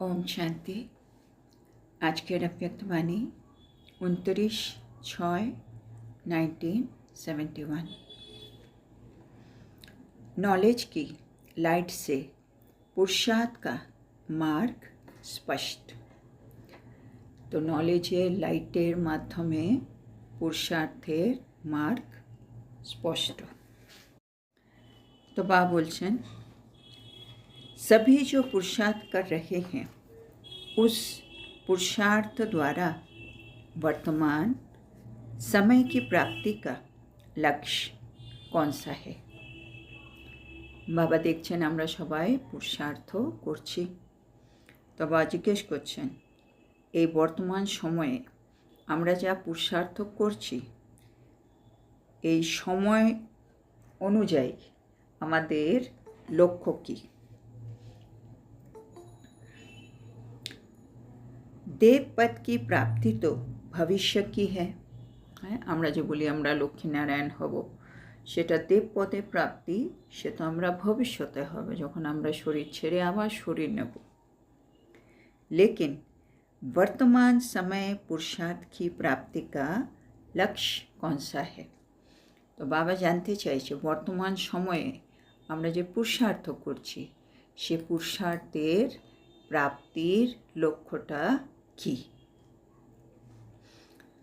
ওম শান্তি আজকের অব্যক্তবাণী উনত্রিশ ছয় नाइनटीन सेवेंटी वन नॉलेज की लाइट से पुरुषार्थ का মার্গ স্পষ্ট তো নলেজের লাইটের মাধ্যমে পুরুষার্থের মার্গ স্পষ্ট तो बा बोलचन सभी जो पुरुषार्थ कर रहे हैं उस पुरुषार्थ द्वारा वर्तमान समय की प्राप्ति का लक्ष्य कौन सा है বাবা দেখছেন আমরা সবাই পুরুষার্থ করছি তো বাবা জিজ্ঞেস করছেন এই বর্তমান সময়ে আমরা যা পুরুষার্থ করছি এই সময় অনুযায়ী আমাদের লক্ষ্য কী দেব পদ কি প্রাপ্তি তো ভবিষ্য কি হ্যাঁ হ্যাঁ আমরা যে বলি আমরা লক্ষ্মীনারায়ণ হব সেটা দেবপদে প্রাপ্তি সে তো আমরা ভবিষ্যতে হবে যখন আমরা শরীর ছেড়ে আবার শরীর নেব लेकिन वर्तमान समय पुरुषार्थ की प्राप्ति का लक्ष्य कौन सा है তো বাবা জানতে চাইছে বর্তমান সময়ে আমরা যে পুরুষার্থ করছি সে পুরুষার্থের প্রাপ্তির লক্ষ্যটা কী?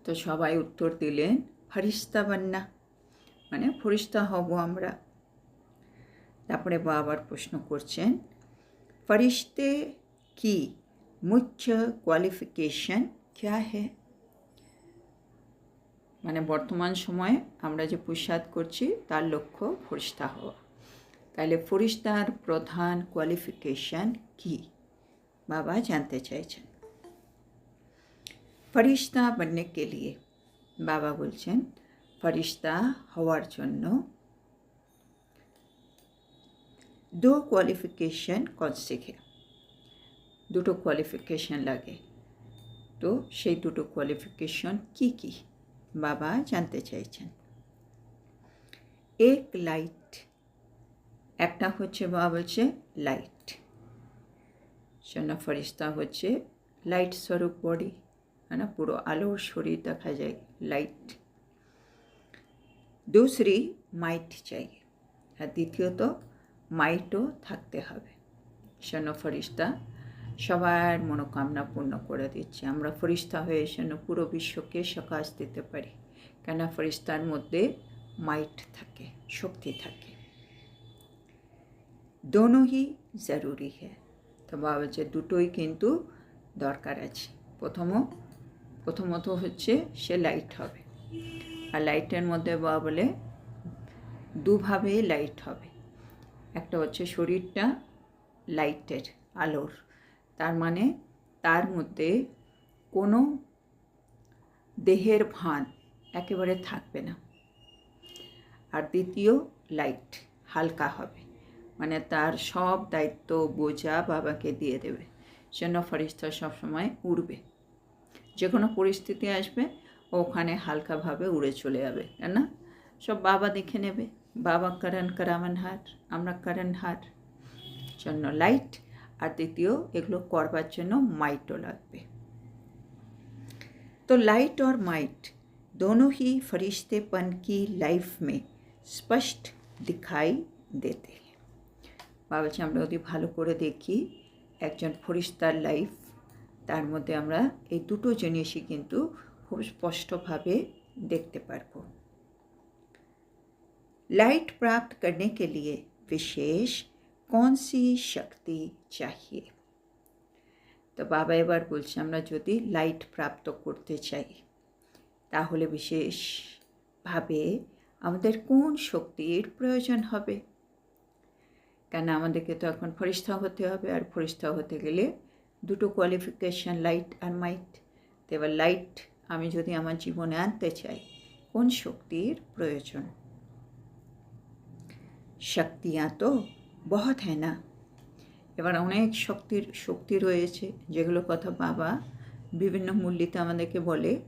তো সবাই উত্তর দিলেন, ফরিস্তা বান্না। মানে ফরিস্তা হব আমরা। তারপরে বাবার প্রশ্ন করছেন, ফরিস্তে কি মুখ্য কোয়ালিফিকেশন ক্যা হে? মানে বর্তমান সময়ে আমরা যে পুরুষাদ করছি, তার লক্ষ্য ফরিস্তা হওয়া। তাহলে ফরিস্তার প্রধান কোয়ালিফিকেশন কি? বাবা জানতে চাইছেন। ফরিস্তা बनने के लिए বাবা বলছেন ফরিস্তা হওয়ার জন্য দো কোয়ালিফিকেশন কন শেখে দুটো কোয়ালিফিকেশন লাগে তো সেই দুটো কোয়ালিফিকেশন কি কি বাবা জানতে চাইছেন এক লাইট একটা হচ্ছে বাবা বলছে লাইট জন্য ফরিস্তা হচ্ছে লাইট স্বরূপ বডি ना পুরো আলোর শরীর দেখা যায় লাইট দুসরি মাইট চাই আর দ্বিতীয়ত মাইটও থাকতে হবে। শোনো ফরিস্তা, সবার মনোকামনা পূর্ণ করে দিচ্ছে। আমরা ফরিস্তা হয়ে যেন পুরো বিশ্বকে সকাশ দিতে পারি। কেন ফরিস্তার মধ্যে মাইট থাকে, শক্তি থাকে। দোনো হি জরুরি হ্যাঁ তো বাবা, যে দুটোই কিন্তু দরকার আছে। প্রথম প্রথমত হচ্ছে সে লাইট হবে। আর লাইটের মধ্যে বাবা বলে দুভাবে লাইট হবে। একটা হচ্ছে শরীরটা লাইটের আলোর। তার মানে তার মধ্যে কোনো দেহের ভান একেবারে থাকবে না। আর দ্বিতীয় লাইট হালকা হবে। মানে তার সব দায়িত্ব বোঝা বাবাকে দিয়ে দেবে। যেন ফরিস্তা সবসময় উড়বে। যে কোনো পরিস্থিতি আসবে ওখানে হালকাভাবে উড়ে চলে যাবে কেন সব বাবা দেখে নেবে বাবা কারণ কারামান হাট আমরা কারণ হাট জন্য লাইট আর দ্বিতীয় এগুলো করবার জন্য মাইটও লাগবে तो लाइट और माइट दोनों ही फरिश्तेपन की लाइफ में स्पष्ट दिखाई देते हैं বাবা বলছে আমরা যদি ভালো করে দেখি একজন ফরিস্তার লাইফ তার মধ্যে আমরা এই দুটো জিনিসই কিন্তু খুব স্পষ্টভাবে দেখতে পারব लाइट प्राप्त करने के लिए विशेष कौन सी शक्ति चाहिए তো বাবা এবার বলছে আমরা যদি লাইট প্রাপ্ত করতে চাই তাহলে বিশেষভাবে আমাদের কোন শক্তির প্রয়োজন হবে কেন আমাদেরকে তো এখন ফরিস্তা হতে হবে আর ফরিস্তা হতে গেলে দুটো কোয়ালিফিকেশান লাইট আর মাইট এবার লাইট আমি যদি আমার জীবনে আনতে চাই, কোন শক্তির প্রয়োজন? শক্তি তো বহৎ হ্যাঁ না। এবার অনেক শক্তির, শক্তি রয়েছে, যেগুলো কথা বাবা বিভিন্ন মূল্যতে আমাদেরকে বলে।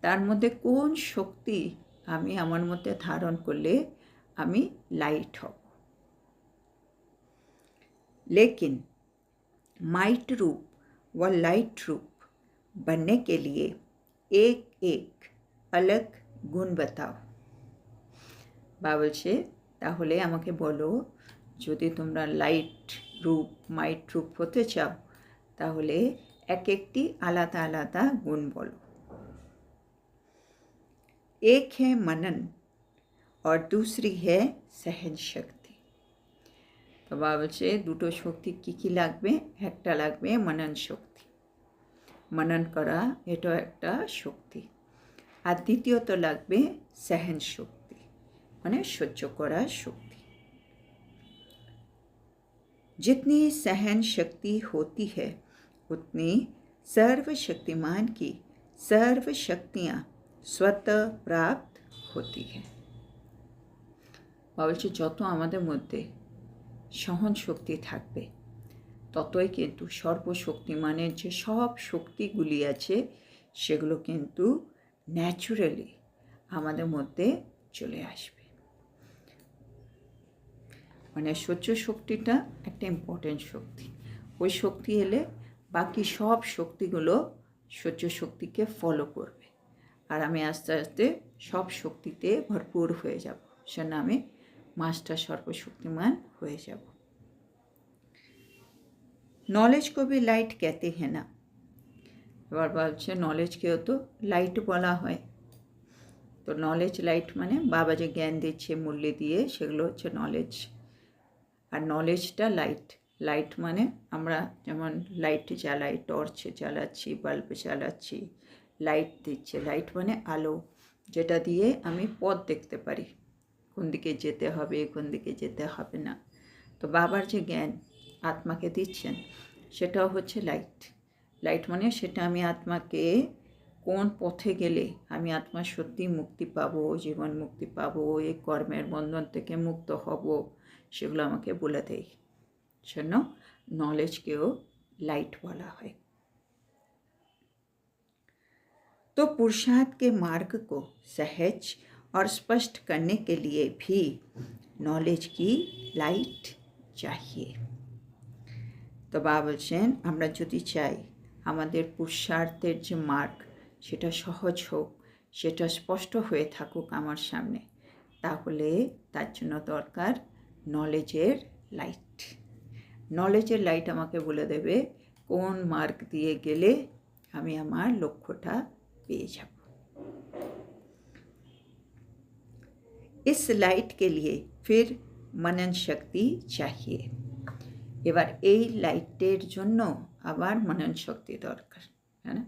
তার মধ্যে কোন শক্তি আমি আমার মধ্যে ধারণ করলে আমি লাইট হব? লেকিন মাইট রূপ। व लाइट रूप बनने के लिए एक एक अलग গুণ बताओ বা বলছে তাহলে আমাকে বলো যদি তোমরা লাইট রূপ মাইট রূপ হতে চাও তাহলে এক একটি আলাদা আলাদা গুণ বলো एक है मनन और दूसरी है सहन शक्ति তো বাবা বলছে দুটো শক্তি কী কী লাগবে একটা লাগবে মনন শক্তি মনন করা এটাও একটা শক্তি আর দ্বিতীয়ত লাগবে সহন শক্তি মানে সহ্য করার শক্তি जितनी सहन शक्ति होती है उतनी सर्वशक्तिमान की सर्व शक्तियाँ स्वतः प्राप्त होती है বলছে যত আমাদের মধ্যে সহন শক্তি থাকবে। ততই কিন্তু সর্বশক্তিমানের যে সব শক্তিগুলি আছে, সেগুলো কিন্তু ন্যাচুরালি আমাদের মধ্যে চলে আসবে। মানে সহ্য শক্তিটা একটা ইম্পর্টেন্ট শক্তি। ওই শক্তি এলে বাকি সব শক্তিগুলো সহ্য শক্তিকে ফলো করবে। আর আমি আস্তে আস্তে সব শক্তিতে ভরপুর হয়ে যাব। সে নামে মাস্টার সর্বশক্তিমান হয়ে যাব। নলেজ কবি লাইট ক্যাতে হেনা এবার বলছে নলেজকেও তো লাইট বলা হয়। তো নলেজ লাইট মানে বাবা যে জ্ঞান দিচ্ছে, মূল্য দিয়ে, সেগুলো হচ্ছে নলেজ আর নলেজটা লাইট লাইট মানে আমরা যেমন লাইট জ্বালাই টর্চ জ্বালাচ্ছি বাল্ব জ্বালাচ্ছি লাইট দিচ্ছে। লাইট মানে আলো, যেটা দিয়ে আমি পথ দেখতে পারি। কোন দিকে যেতে হবে কোন দিকে যেতে হবে না তো বাবার যে জ্ঞান আত্মাকে দিচ্ছেন সেটাও হচ্ছে লাইট লাইট মানে সেটা আমি আত্মাকে কোন পথে গেলে আমি আত্মা সত্যি মুক্তি পাবো জীবন মুক্তি পাবো এই কর্মের বন্ধন থেকে মুক্ত হব সেগুলো আমাকে বলে দেয় জন্য নলেজকেও লাইট বলা হয় तो पुरुषार्थ के मार्ग को सहज और स्पष्ट करने के लिए भी नॉलेज की লাইট চাহিয়ে তো বাবা বলছেন আমরা যদি চাই আমাদের পুরুষার্থের যে মার্গ সেটা সহজ হোক সেটা স্পষ্ট হয়ে থাকুক আমার সামনে তাহলে তার জন্য দরকার নলেজের লাইট নলেজের লাইট আমাকে বলে দেবে কোন মার্গ দিয়ে গেলে আমি আমার লক্ষ্যটা পেয়ে যাব इस लाइट के लिए फिर मनन শক্তি চাহিয়ে এবার এই লাইটের জন্য আবার মনন শক্তি দরকার হ্যাঁ না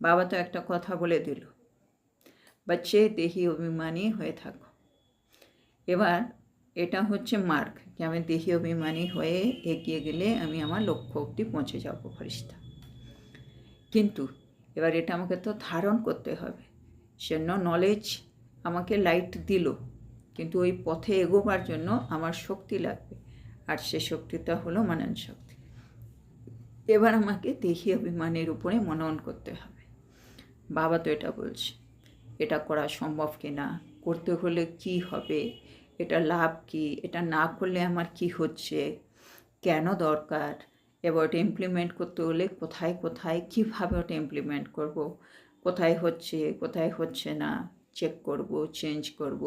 বাবা তো একটা কথা বলে দিল বাচ্চে দেহি অভিমানী হয়ে থাকো এবার এটা হচ্ছে মার্গ যে আমি দেহি অভিমানী হয়ে এগিয়ে গেলে আমি আমার লক্ষ্য অবধি পৌঁছে যাব ফরিস্তা কিন্তু এবার এটা আমাকে তো ধারণ করতে হবে সেজন্য নলেজ আমাকে লাইট দিল কিন্তু ওই পথে এগোবার জন্য আমার শক্তি লাগবে। আর সে শক্তিটা হলো মানন শক্তি এবার আমাকে দেহি অভিমানের উপরে মনন করতে হবে। বাবা তো এটা বলছে, এটা করা সম্ভব কি না করতে হলে কি হবে? এটা লাভ কি? এটা না করলে আমার কি হচ্ছে? কেন দরকার? এবার ওটা ইমপ্লিমেন্ট করতে হলে কোথায় কোথায়, কীভাবে ওটা ইমপ্লিমেন্ট করব? কোথায় হচ্ছে কোথায় হচ্ছে না? চেক করব চেঞ্জ করব।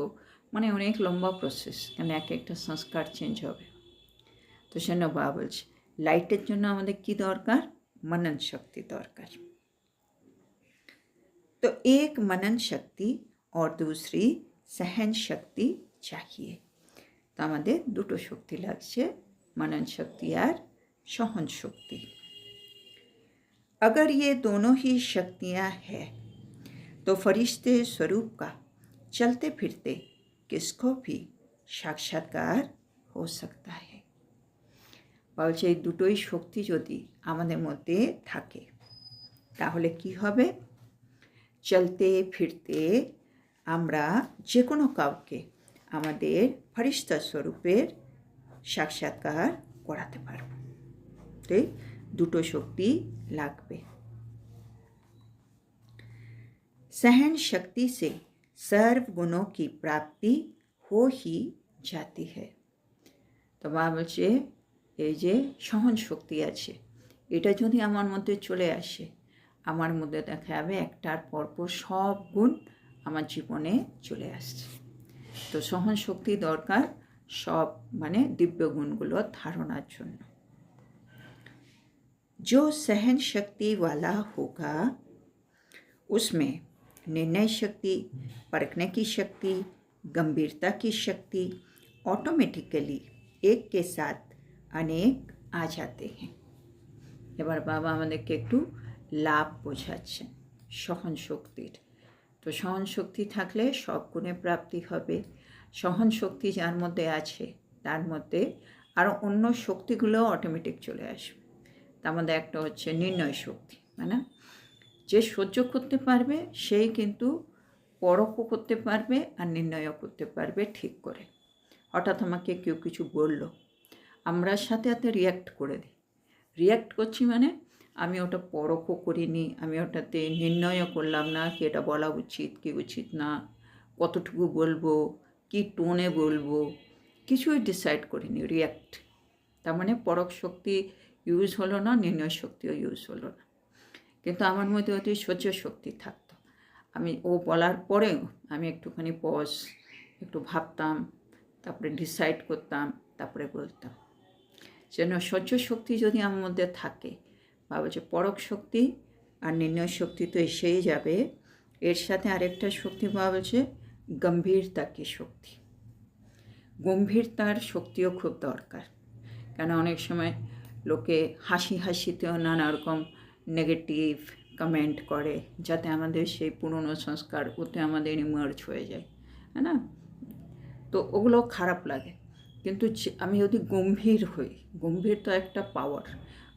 মানে অনেক লম্বা প্রসেস কেন এক একটা সংস্কার চেঞ্জ হবে তো সেজন্য বাবা বলছে লাইটের জন্য আমাদের কি দরকার মনন শক্তি দরকার तो एक मनन शक्ति और दूसरी सहन शक्ति चाहिए তো আমাদের দুটো শক্তি লাগছে মনন শক্তি আর সহন शक्ति अगर ये दोनों ही शक्तियाँ हैं तो फरिश्ते स्वरूप का चलते फिरते किसको भी সাক্ষাৎকার हो सकता है বলছে এই দুটোই শক্তি যদি আমাদের মধ্যে থাকে তাহলে কি হবে চলতে ফিরতে আমরা যে কোনো কাউকে আমাদের ফরিস্তা স্বরূপের সাক্ষাৎকার করাতে পারব তাই দুটো শক্তি লাগবে सहन शक्ति से सर्व गुणों की प्राप्ति हो ही जाती है তো মা বলছে এই যে সহন শক্তি আছে এটা যদি আমার মধ্যে চলে আসে আমার মধ্যে দেখা যাবে একটার পরপর সব গুণ আমার জীবনে চলে আসছে তো সহন শক্তি দরকার সব মানে দিব্য গুণগুলো ধারণার জন্য जो सहन शक्ति वाला होगा उसमें निर्णय शक्ति परखने की शक्ति गंभीरता की शक्ति ऑटोमेटिकली एक के साथ अनेक आ जाते हैं এবার বাবা আমাদেরকে একটু লাভ বোঝাচ্ছেন সহন শক্তির তো সহন শক্তি থাকলে সব গুণে প্রাপ্তি হবে সহন শক্তি যার মধ্যে আছে তার মধ্যে আরও অন্য শক্তিগুলো অটোমেটিক চলে আসবে তার মধ্যে একটা হচ্ছে নির্ণয় শক্তি মানে যে সহ্য করতে পারবে, সেই কিন্তু পরকও করতে পারবে আর নির্ণয়ও করতে পারবে ঠিক করে। হঠাৎ আমাকে কেউ কিছু বলল, আমরা সাথে সাথে রিয়্যাক্ট করে দিই। রিয়্যাক্ট করছি মানে আমি ওটা পরকও করিনি, আমি ওটাতে নির্ণয়ও করলাম না কি এটা বলা উচিত, কি উচিত না, কতটুকু বলব, কি টোনে বলব, কিছুই ডিসাইড করিনি রিয়্যাক্ট তার মানে পরক শক্তি ইউজ হলো না, নির্ণয় শক্তিও ইউজ হলো না। কিন্তু আমার মধ্যে অতি সহ্য শক্তি থাকতো। আমি ও বলার পরেও আমি একটুখানি পজ একটু ভাবতাম, তারপরে ডিসাইড করতাম, তারপরে বলতাম। যেন সহ্য শক্তি যদি আমার মধ্যে থাকে বা বলছে পরক শক্তি আর নির্ণয় শক্তি তো এসেই যাবে, এর সাথে আরেকটা শক্তি পাওয়া বলছে গম্ভীরতা কি শক্তি। গম্ভীরতার শক্তিও খুব দরকার। কেন অনেক সময় লোকে হাসি হাসিতেও নানা রকম নেগেটিভ কমেন্ট করে যাতে আমাদের সেই পুরনো সংস্কার ওতে আমাদের ইমার্জ হয়ে যায় হ্যাঁ না? তো ওগুলো খারাপ লাগে। কিন্তু আমি যদি গম্ভীর হই, গম্ভীর তো একটা পাওয়ার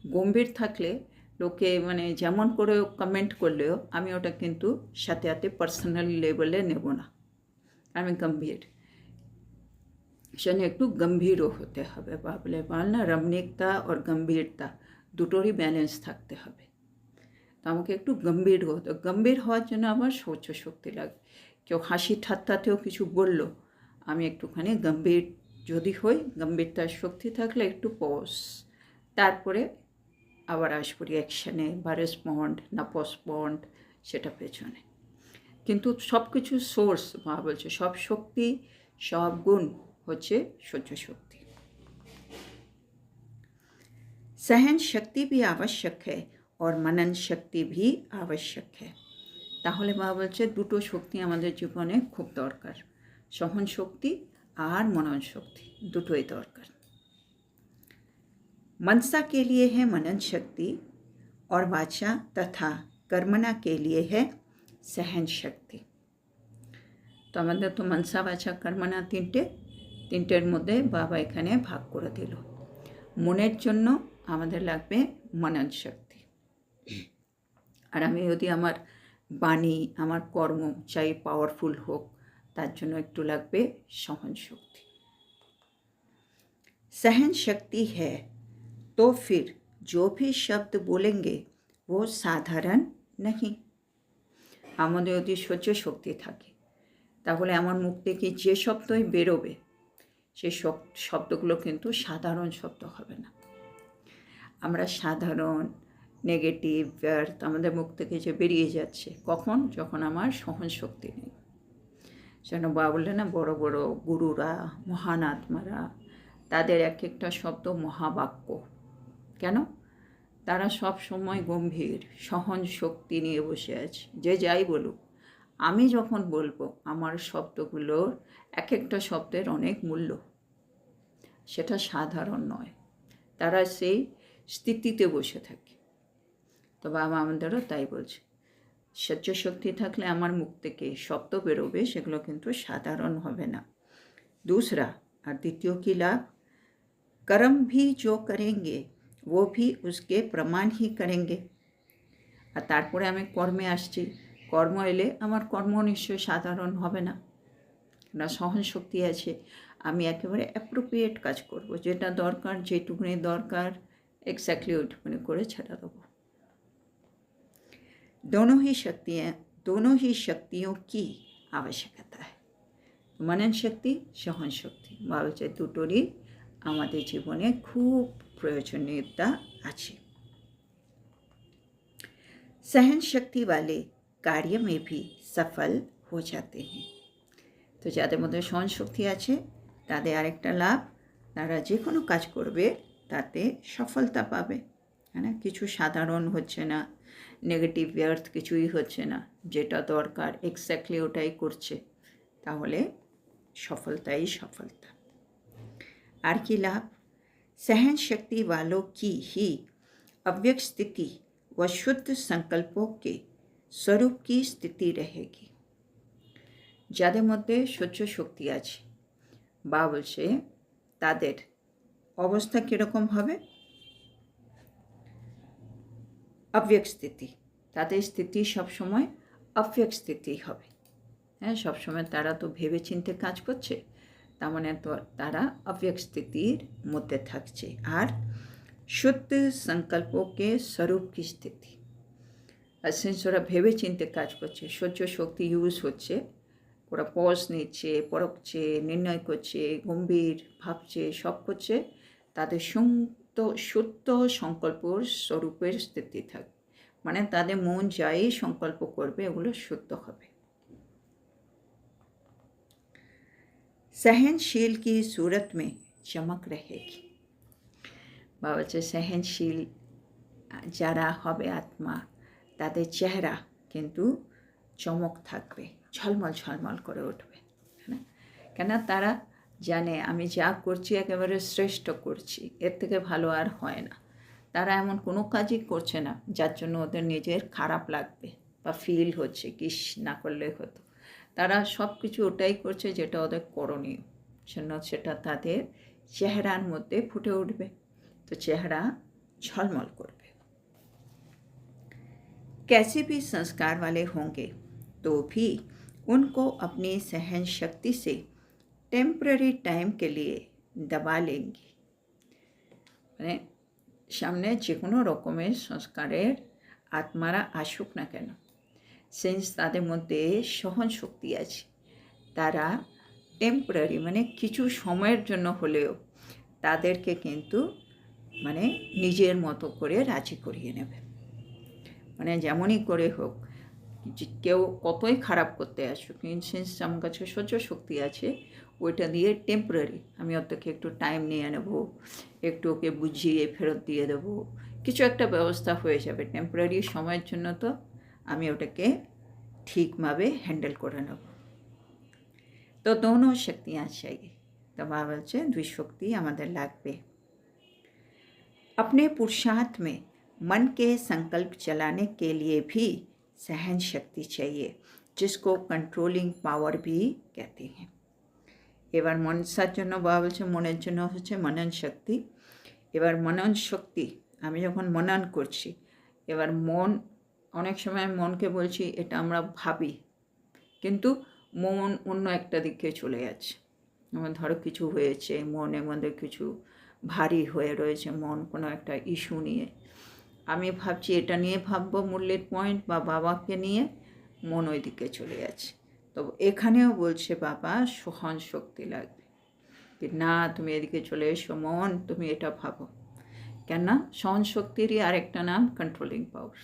গম্ভীর থাকলে লোকে মানে যেমন করে কমেন্ট করলেও আমি ওটা কিন্তু সাথে সাথে পার্সোনাল লেভেলে নেব না। আমি গম্ভীর। সেখানে একটু গম্ভীরও হতে হবে। বাবলে বল না, রমণিকতা আর গম্ভীরতা দুটোরই ব্যালেন্স থাকতে হবে। তো আমাকে একটু গম্ভীর হতে গম্ভীর হওয়ার জন্য আমার সহ্য শক্তি লাগে কেউ হাসি ঠাত্তাতেও কিছু বলল আমি একটুখানি গম্ভীর যদি হই গম্ভীরতার শক্তি থাকলে একটু পজ তারপরে আবার আসবো রিয়াকশানে বা রেসপন্ড না পসপন্ড সেটা পেছনে কিন্তু সব কিছু সোর্স মা বলছে সব শক্তি সব গুণ হচ্ছে সহ্য শক্তি सहन शक्ति भी आवश्यक है और मनन शक्ति भी आवश्यक है তাহলে মা বলছে দুটো শক্তি আমাদের জীবনে খুব দরকার সহন শক্তি আর মনন শক্তি দুটোই দরকার मनसा के लिए है मनन शक्ति और वाचा तथा कर्मना के लिए है सहन शक्ति তো আমাদের তো মনসা বাছা কর্মনা তিনটে তিনটের মধ্যে বাবা এখানে ভাগ করে দিল মনের জন্য আমাদের লাগবে মনন শক্তি আর আমি যদি আমার বাণী আমার কর্ম চাই পাওয়ারফুল হোক তার জন্য একটু লাগবে সহন শক্তি सहन शक्ति है तो फिर जो भी शब्द बोलेंगे वो साधारण नहीं আমাদের যদি সহ্য শক্তি থাকে তাহলে আমার মুখ থেকে যে শব্দই বেরোবে সেই শব- শব্দগুলো কিন্তু সাধারণ শব্দ হবে না আমরা সাধারণ নেগেটিভ ব্যর্থ আমাদের মুখ থেকে যে বেরিয়ে যাচ্ছে, কখন? যখন আমার সহন শক্তি নেই। যেন বা বললে না, বড় বড় গুরুরা, মহান আত্মারা, তাদের এক একটা শব্দ মহাবাক্য। কেন? তারা সব সময় গম্ভীর, সহন শক্তি নিয়ে বসে আছে। যে যাই বলুক, আমি যখন বলব, আমার শব্দগুলোর এক একটা শব্দের অনেক মূল্য। সেটা সাধারণ নয়। তারা সেই স্থিতিতে বসে থাকে। তো বাবা আমাদেরও তাই বলছে সহ্য শক্তি থাকলে আমার মুখ থেকে শব্দ বেরোবে সেগুলো কিন্তু সাধারণ হবে না दूसरा और द्वितीय की लाभ कर्म भी जो करेंगे वो भी उसके प्रमाण ही करेंगे আর তারপরে আমি কর্মে আসছি কর্ম এলে আমার কর্ম নিশ্চয় সাধারণ হবে না না সহন শক্তি আছে আমি একেবারে অ্যাপ্রোপ্রিয়েট কাজ করব যেটা দরকার যেটুকুনি দরকার এক্স্যাক্টলি ওইটুকুনি করে ছেড়ে দেবো दोनों ही शक्तियाँ दोनों ही शक्तियों की आवश्यकता है মনন শক্তি সহন শক্তি বা হচ্ছে দুটোরই আমাদের জীবনে খুব প্রয়োজনীয়তা আছে सहन शक्ति वाले कार्य में भी सफल हो जाते हैं তো যাদের মধ্যে সহন শক্তি আছে তাদের আরেকটা লাভ তারা যে কোনো কাজ করবে তাতে সফলতা পাবে হ্যাঁ না কিছু সাধারণ হচ্ছে না নেগেটিভ ব্যর্থ কিছুই হচ্ছে না যেটা দরকার এক্স্যাক্টলি ওটাই করছে তাহলে সফলতাই সফলতা আর কি লাভ सहन शक्ति वालों की ही अव्यक्त स्थिति व शुद्ध संकल्पों के स्वरूप की स्थिति रहेगी যাদের মধ্যে সহ্য শক্তি আছে বা বলছে তাদের অবস্থা কীরকম হবে অব্যক্ত স্থিতি তাদের স্থিতি সবসময় অব্যক্ত স্থিতি হবে। হ্যাঁ সবসময় তারা তো ভেবে চিনতে কাজ করছে, তার মানে তো তারা অব্যক্ত স্থিতির মধ্যে থাকছে। আর শুদ্ধ সংকল্পকে স্বরূপ কি স্থিতি? আর ওরা ভেবে চিনতে কাজ করছে, সহ্য শক্তি ইউজ হচ্ছে, ওরা পজ নিচ্ছে পরখছে নির্ণয় করছে, গম্ভীর ভাবছে, সব করছে, তাদের শুদ্ধ শুদ্ধ সংকল্পর স্বরূপের স্থিতি থাকবে মানে তাদের মন যাই সংকল্প করবে এগুলো শুদ্ধ হবে सहनशील की सूरत में चमक रहेगी বা হচ্ছে সহনশীল যারা হবে আত্মা তাদের চেহারা কিন্তু চমক থাকবে ঝলমল ঝলমল করে উঠবে হ্যাঁ কেন তারা জানে আমি যা করছি একেবারে শ্রেষ্ঠ করছি এর থেকে ভালো আর হয় না তারা এমন কোনো কাজই করছে না যার জন্য ওদের নিজের খারাপ লাগবে বা ফিল হচ্ছে কিস না করলে হতো তারা সব কিছু ওটাই করছে যেটা ওদের করণীয় জন্য সেটা তাদের চেহারার মধ্যে ফুটে উঠবে তো চেহারা ঝলমল করবে कैसे भी संस्कार वाले होंगे तो भी उनको अपनी सहन शक्ति से टेम्पररी टाइम के लिए दबा लेंगी মানে সামনে যে কোনো রকমের সংস্কারের আত্মারা আসুক না কেন সেন্স তাদের মধ্যে সহন শক্তি আছে তারা টেম্পোরারি মানে কিছু সময়ের জন্য হলেও তাদেরকে কিন্তু মানে নিজের মতো করে রাজি করিয়ে নেবে মানে যেমনই করে হোক যে কেউ কতই খারাপ করতে আসুক কিন্তু সিন্স আমার কাছে সহ্য শক্তি আছে ওইটা দিয়ে টেম্পোরারি আমি ওর থেকে একটু টাইম নিয়ে নেব একটু ওকে বুঝিয়ে ফেরত দিয়ে দেবো কিছু একটা ব্যবস্থা হয়ে যাবে টেম্পোরারি সময়ের জন্য তো আমি ওটাকে ঠিকভাবে হ্যান্ডেল করে নেব তো দোনো শক্তিয়াँ चाहिए তো বাবা বলছে দুই শক্তি আমাদের লাগবে अपने पुरुषार्थ में मन के संकल्प चलाने के लिए भी सहन शक्ति चाहिए जिसको कंट्रोलिंग पावर भी कहते हैं এবার মনসার জন্য বাবা বলছে, মনের জন্য হচ্ছে মনন শক্তি। এবার মনন শক্তি, আমি যখন মনন করছি, এবার মন, অনেক সময় মনকে বলছি, এটা আমরা ভাবি, কিন্তু মন অন্য একটা দিকে চলে যাচ্ছে। আমার ধরো কিছু হয়েছে, মনের মধ্যে কিছু ভারী হয়ে রয়েছে, মন কোনো একটা ইস্যু নিয়ে। আমি ভাবছি, এটা নিয়ে ভাববো মূল্যের পয়েন্ট বা বাবাকে নিয়ে, মন ওই দিকে চলে যাচ্ছে। তো এখানেও বলছে, বাবা, সহন শক্তি লাগবে। না, তুমি এদিকে চলে এসো, মন, তুমি এটা ভাবো। কেন সহন শক্তিরই আরেকটা নাম কন্ট্রোলিং পাওয়ার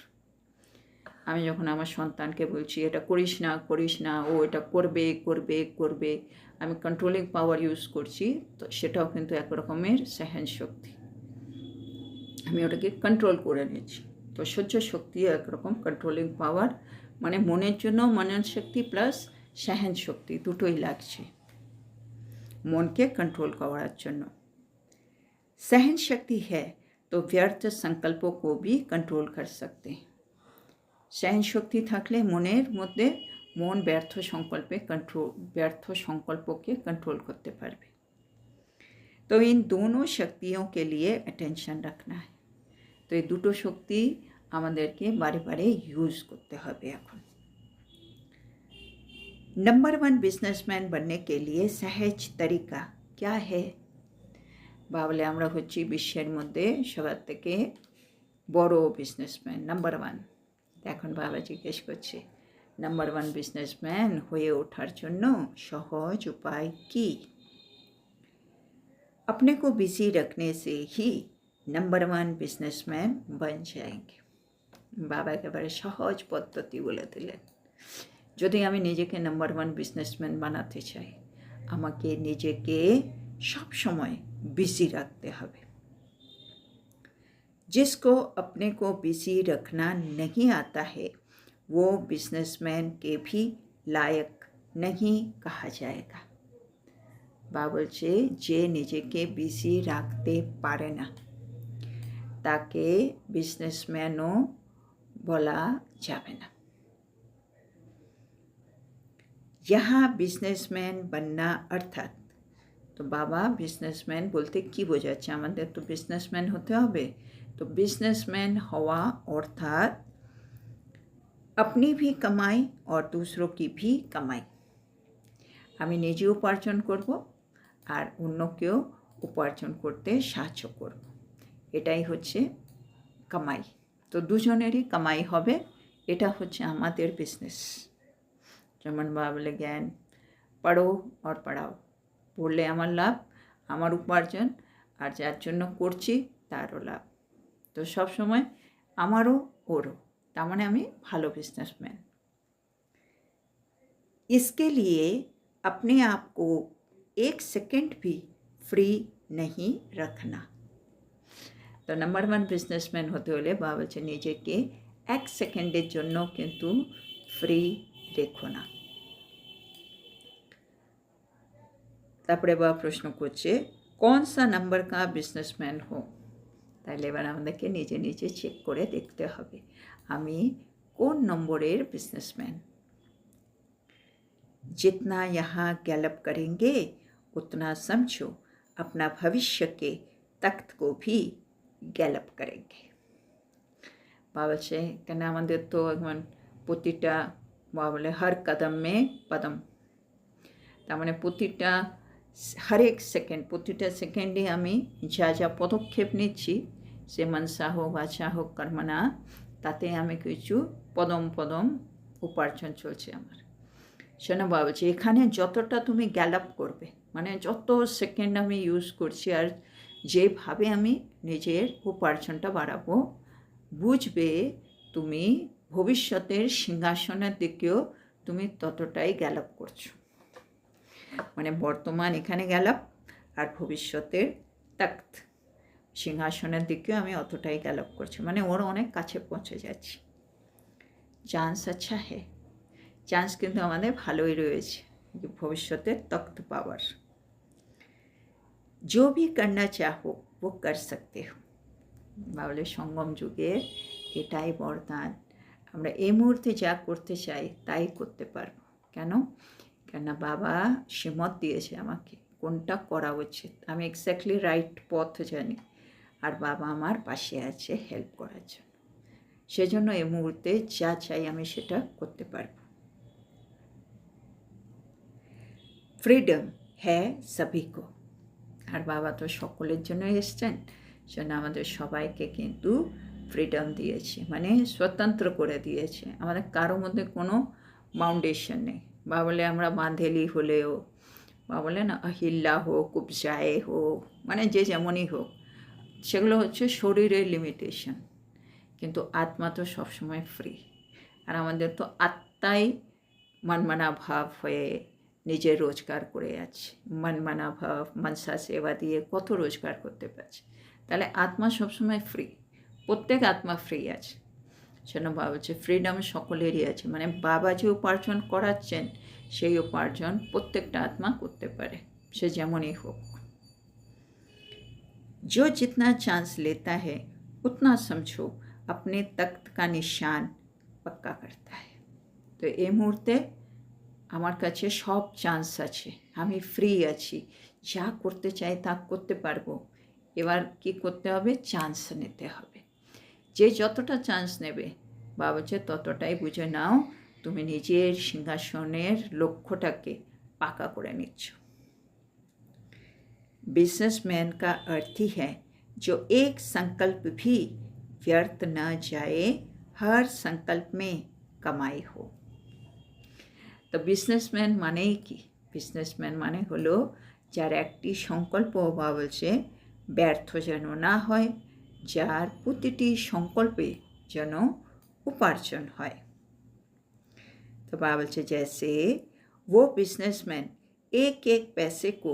আমি যখন আমার সন্তানকে বলছি, এটা করিস না করিস না, ও এটা করবে করবে করবে। আমি কন্ট্রোলিং পাওয়ার ইউজ করছি, তো সেটাও কিন্তু এক রকমের সহন শক্তি। আমি ওটাকে কন্ট্রোল করে নিচ্ছি। তো সহ্য শক্তি একরকম কন্ট্রোলিং পাওয়ার মানে মনের জন্য মনন শক্তি প্লাস সহন শক্তি দুটোই লাগছে মনকে কন্ট্রোল করার জন্য सहन शक्ति है तो व्यर्थ संकल्पों को भी कंट्रोल कर सकते हैं सहन শক্তি থাকলে মনের মধ্যে মন ব্যর্থ সংকল্পে কন্ট্রোল ব্যর্থ সংকল্পকে कंट्रोल করতে পারবে তো इन दोनों शक्तियों के लिए अटेंशन रखना है তো এই দুটো শক্তি আমাদেরকে বারে বারে ইউজ করতে হবে এখন नंबर वन बिजनेसमैन बनने के लिए सहज तरीका क्या है বা বলে আমরা হচ্ছি বিশ্বের মধ্যে সবার থেকে বড় বিজনেসম্যান নাম্বার ওয়ান এখন বাবা জিজ্ঞেস করছে নাম্বার ওয়ান বিজনেসম্যান হয়ে ওঠার জন্য সহজ উপায় কি अपने को बिजी रखने से ही नंबर वन बिजनेसमैन बन जाएंगे বাবা একেবারে সহজ পদ্ধতি বলে দিলেন যদি আমি নিজেকে নাম্বার ওয়ান বিজনেসম্যান বানাতে চাই আমাকে নিজেকে সব সময় बिजी रखते হবে जिसको अपने को बिजी रखना नहीं आता है वो बिजनेसमैन के भी लायक नहीं कहा जाएगा বা বলছে যে নিজেকে বিজি রাখতে পারে না তাকে বিজনেসম্যানও বলা যাবে না यहाँ বিজনেসম্যান बनना অর্থাৎ তো বাবা বিজনেসম্যান বলতে কি বোঝাচ্ছে আমাদের তো বিজনেসম্যান হতে হবে তো বিজনেসম্যান হওয়া অর্থাৎ अपनी भी कमाई और दूसरों की भी कमाई আমি নিজে উপার্জন করব আর অন্যকেও উপার্জন করতে সাহায্য করব এটাই হচ্ছে কামাই তো দুজনেরই কামাই হবে এটা হচ্ছে আমাদের বিজনেস যেমন বাবা বলে জ্ঞান পড়ো আর পড়াও পড়লে আমার লাভ আমার উপার্জন আর যার জন্য করছি তারও লাভ তো সব সময় আমারও ওরও তার মানে আমি ভালো বিজনেসম্যান इसके लिए अपने आप को एक सेकंड भी फ्री नहीं रखना তো নাম্বার ওয়ান বিজনেসম্যান হতে হলে বা বলছে নিজেকে এক সেকেন্ডের জন্য কিন্তু ফ্রি রেখো না তারপরে বা প্রশ্ন করছে কোন সা নাম্বার কা বিজনেসম্যান হো তাহলে এবার আমাদেরকে নিজে নিজে চেক করে দেখতে হবে আমি কোন নম্বরের বিজনেসম্যান जितना यहाँ गैलप करेंगे उतना समझो अपना भविष्य के तख्त को भी गैलप करेंगे বা বলছে কেন আমাদের তো এখন প্রতিটা বা বলে হর কদম মে পদম তার মানে প্রতিটা হরেক সেকেন্ড প্রতিটা সেকেন্ডে আমি যা যা পদক্ষেপ নিচ্ছি সে মনসা হোক বাছা হোক কর্মনা তাতে আমি কিছু পদম পদম উপার্জন চলছে আমার শোনো বাবুজি এখানে যতটা তুমি গ্যালাপ করবে মানে যত সেকেন্ড আমি ইউজ করছি আর যেভাবে আমি নিজের উপার্জনটা বাড়াবো বুঝবে তুমি ভবিষ্যতের সিংহাসনের দিকেও তুমি ততটাই গ্যালাপ করছো মানে বর্তমান এখানে গ্যালাপ আর ভবিষ্যতের তখ্ত সিংহাসনের দিকেও আমি অতটাই গ্যালাপ করছি মানে ওর অনেক কাছে পৌঁছে যাচ্ছি চান্স আচ্ছা হ্যাঁ চান্স কিন্তু আমাদের ভালোই রয়েছে ভবিষ্যতে তখ্ত পাওয়ার जो भी करना चाहो वो कर सकते हो বাবলে সঙ্গম যুগের এটাই বরদান আমরা এই মুহূর্তে যা করতে চাই, তাই করতে পারব। কেন? কেন বাবা সে মত দিয়েছে আমাকে, কোনটা করা উচিত? আমি এক্স্যাক্টলি রাইট পথ জানি। আর বাবা আমার পাশে আছে হেল্প করার জন্য। সেজন্য এই মুহূর্তে যা চাই আমি সেটা করতে পারব। ফ্রিডম হ্যাঁ সবিকো আর বাবা তো সকলের জন্য এসছেন, সেজন্য আমাদের সবাইকে কিন্তু ফ্রিডম দিয়েছে মানে স্বতন্ত্র করে দিয়েছে। আমাদের কারও মধ্যে কোনো বাউন্ডেশন নেই। বা বলে আমরা বাঁধেলি হলেও, বা বলে না আহিল্লা হোক কুবজায়ে হোক মানে যে যেমনই হোক, সেগুলো হচ্ছে শরীরের লিমিটেশন কিন্তু আত্মা তো সবসময় ফ্রি আর আমাদের তো আত্মাই মনমানা ভাব হয়ে নিজে রোজগার করে যাচ্ছে মনমানা ভাব, মনসা সেবা দিয়ে কত রোজগার করতে পারছে। তাহলে আত্মা সবসময় ফ্রি প্রত্যেক আত্মা ফ্রি আছে সেন বাবা হচ্ছে ফ্রিডম সকলেরই আছে মানে বাবা যে উপার্জন করাচ্ছেন সেই উপার্জন প্রত্যেকটা আত্মা করতে পারে সে যেমনই হোক जो जितना चांस लेता है उतना समझो अपने तख्त का निशान पक्का करता है তো এই মুহূর্তে আমার কাছে সব চান্স আছে আমি ফ্রি আছি যা করতে চাই তা করতে পারবো এবার কি করতে হবে চান্স নিতে হবে যে যতটা চান্স নেবে বাবা যে ততটাই বুঝে নাও তুমি নিজের সিংহাসনের লক্ষ্যটাকে পাকা করে নিচ্ছ बिजनेसमैन का अर्थ ही है जो एक संकल्प भी व्यर्थ न जाए हर संकल्प में कमाई हो তো বিজনেসম্যান মানেই কি বিজনেসম্যান মানে হলো যার একটি সংকল্প বা বলছে ব্যর্থ যেন না হয় যার প্রতিটি সংকল্পে যেন উপার্জন হয়। তো বাবা বলছে, জেসে, ও বিজনেসম্যান এক এক पैसे को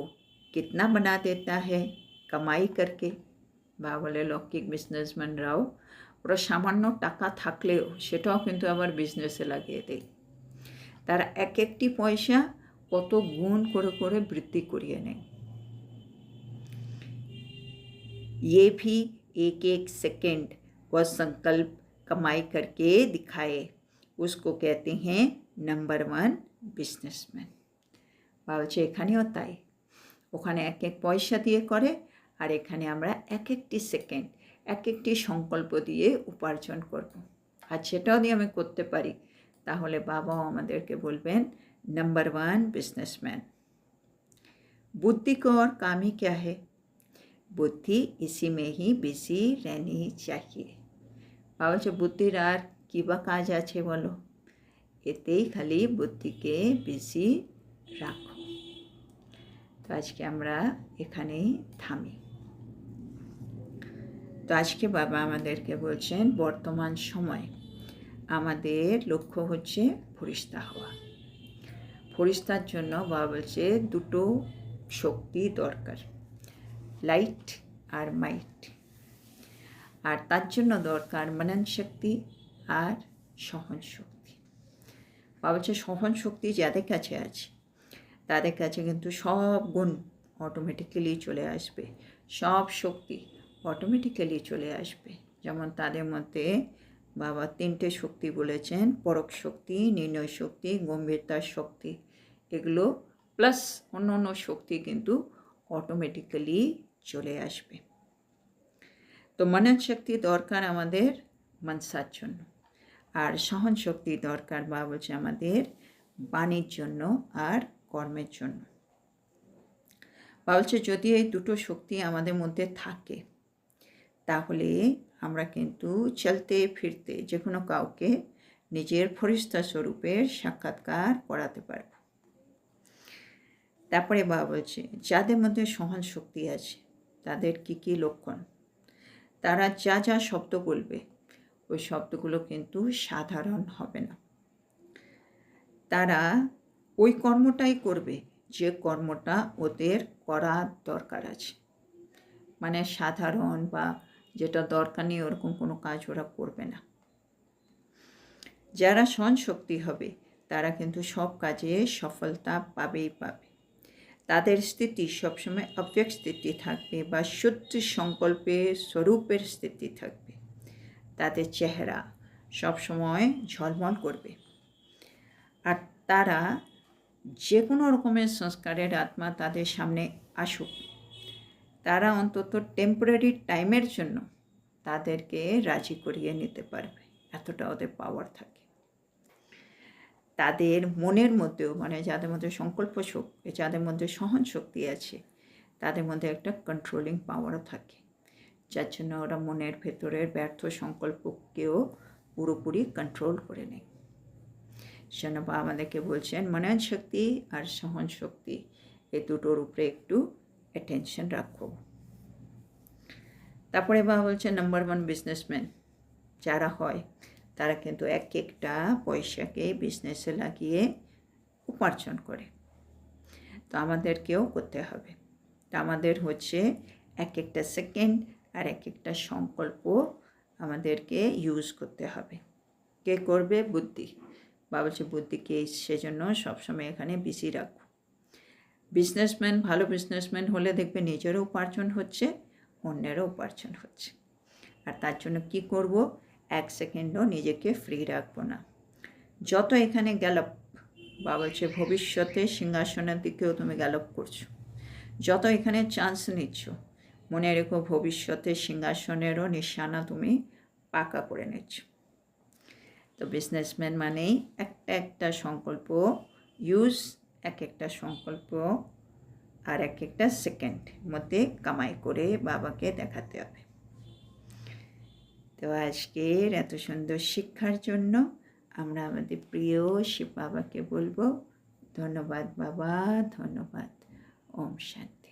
कितना बना देता है কামাই করকে বাবলে লৌকিক বিজনেসম্যানরাও ওরা সামান্য টাকা থাকলেও সেটাও কিন্তু আবার বিজনেসে লাগিয়ে দেয় তারা এক একটি পয়সা কত গুণ করে করে বৃদ্ধি করিয়ে নেয় ये भी एक एक सेकंड व संकल्प कमाई करके दिखाए उसको कहते हैं নাম্বার ওয়ান বিজনেসম্যান বা হচ্ছে এখানেও তাই ওখানে এক এক পয়সা দিয়ে করে আর এখানে আমরা এক একটি সেকেন্ড এক একটি সংকল্প দিয়ে উপার্জন করব আর সেটাও দিয়ে আমি করতে পারি তাহলে বাবাও আমাদেরকে বলবেন নাম্বার ওয়ান বিজনেসম্যান बुद्धि को और काम ही क्या है বুদ্ধি ইসি में ही बिजी रहनी चाहिए বা বলছে বুদ্ধির আর কী বা কাজ আছে বলো এতেই খালি বুদ্ধিকে বিজি রাখো তো আজকে আমরা এখানেই থামি তো আজকে বাবা আমাদেরকে বলছেন বর্তমান সময় আমাদের লক্ষ্য হচ্ছে ফরিস্তা হওয়া ফরিস্তার জন্য বাবা বলছে দুটো শক্তি দরকার লাইট আর মাইট আর তার জন্য দরকার মনন শক্তি আর সহন শক্তি বাবা বলছে সহন শক্তি যাদের কাছে আছে, তাদের কাছে কিন্তু সব গুণ অটোমেটিক্যালি চলে আসবে। সব শক্তি অটোমেটিক্যালি চলে আসবে। যেমন তাদের মধ্যে বাবা তিনটে শক্তি বলেছেন, পরক শক্তি, নির্ণয় শক্তি, গম্ভীরতার শক্তি। এগুলো প্লাস অন্য অন্য শক্তি কিন্তু অটোমেটিক্যালি চলে আসবে। তো মনন শক্তি দরকার আমাদের মনসার জন্য। আর সহন শক্তি দরকার বা বলছে আমাদের বাণীর জন্য আর কর্মের জন্য। বা বলছে যদি এই দুটো শক্তি আমাদের মধ্যে থাকে, তাহলে আমরা কিন্তু চলতে ফিরতে যে কোনো কাউকে নিজের ফরিস্তা স্বরূপের সাক্ষাৎকার করাতে পারব। তারপরে বাবা বলছে, যাদের মধ্যে সহন শক্তি আছে তাদের কি কি লক্ষণ? তারা যা যা শব্দ বলবে, ওই শব্দগুলো কিন্তু সাধারণ হবে না। তারা ওই কর্মটাই করবে, যে কর্মটা ওদের করা দরকার আছে। মানে সাধারণ বা যেটা দরকার নেই, ওরকম কোনো কাজ ওরা করবে না। যারা সহন শক্তি হবে, তারা কিন্তু সব কাজে সফলতা পাবেই পাবে। তাদের স্থিতি সবসময় অব্যক্ত স্থিতি থাকবে বা শুদ্ধ সংকল্পের স্বরূপের স্থিতি থাকবে। তাদের চেহারা সবসময় ঝলমল করবে। আর তারা যে কোনো রকমের সংস্কারের আত্মা তাদের সামনে আসুক। তারা অন্তত টেম্পোরারি টাইমের জন্য তাদেরকে রাজি করিয়ে নিতে পারবে। এতটা ওদের পাওয়ার থাকে। তাদের মনের মধ্যেও মানে যাদের মধ্যে সংকল্প শক্তি, যাদের মধ্যে সহন শক্তি আছে, তাদের মধ্যে একটা কন্ট্রোলিং পাওয়ারও থাকে। যার জন্য ওরা মনের ভেতরের ব্যর্থ সংকল্পকেও পুরোপুরি কন্ট্রোল করে নেয়। সেজন্য বা আমাদেরকে বলছেন, মনন শক্তি আর সহন শক্তি, এই দুটোর উপরে একটু অ্যাটেনশন রাখো। তারপরে বা বলছে নাম্বার ওয়ান বিজনেসম্যান যারা হয় তারা কিন্তু এক একটা পয়সাকে বিজনেসে লাগিয়ে উপার্জন করে। তো আমাদেরকেও করতে হবে। তো আমাদের হচ্ছে এক একটা সেকেন্ড আর এক একটা সংকল্প আমাদেরকে ইউজ করতে হবে। কে করবে? বুদ্ধি। বা বলছে, বুদ্ধিকে সেজন্য সবসময় এখানে বিসি রাখো। বিজনেসম্যান ভালো বিজনেসম্যান হলে দেখবে নিজেরও উপার্জন হচ্ছে, অন্যেরও উপার্জন হচ্ছে। আর তার জন্য কি করব? এক সেকেন্ডও নিজেকে ফ্রি রাখব না। যত এখানে গ্যালপ বা বলছে ভবিষ্যতে সিংহাসনের দিকেও তুমি গ্যালপ করছ। যত এখানে চান্স নিচ্ছ, মনে রেখো ভবিষ্যতে সিংহাসনেরও নিশানা তুমি পাকা করে নিচ্ছ। তো বিজনেসম্যান মানেই একটা একটা সংকল্প ইউজ এক একটা সংকল্প আর এক একটা সেকেন্ড মধ্যে কামাই করে বাবাকে দেখাতে হবে। তো আজকের এত সুন্দর শিক্ষার জন্য আমরা আমাদের প্রিয় শিব বাবাকে বলব, ধন্যবাদ বাবা, ধন্যবাদ, ওম শান্তি।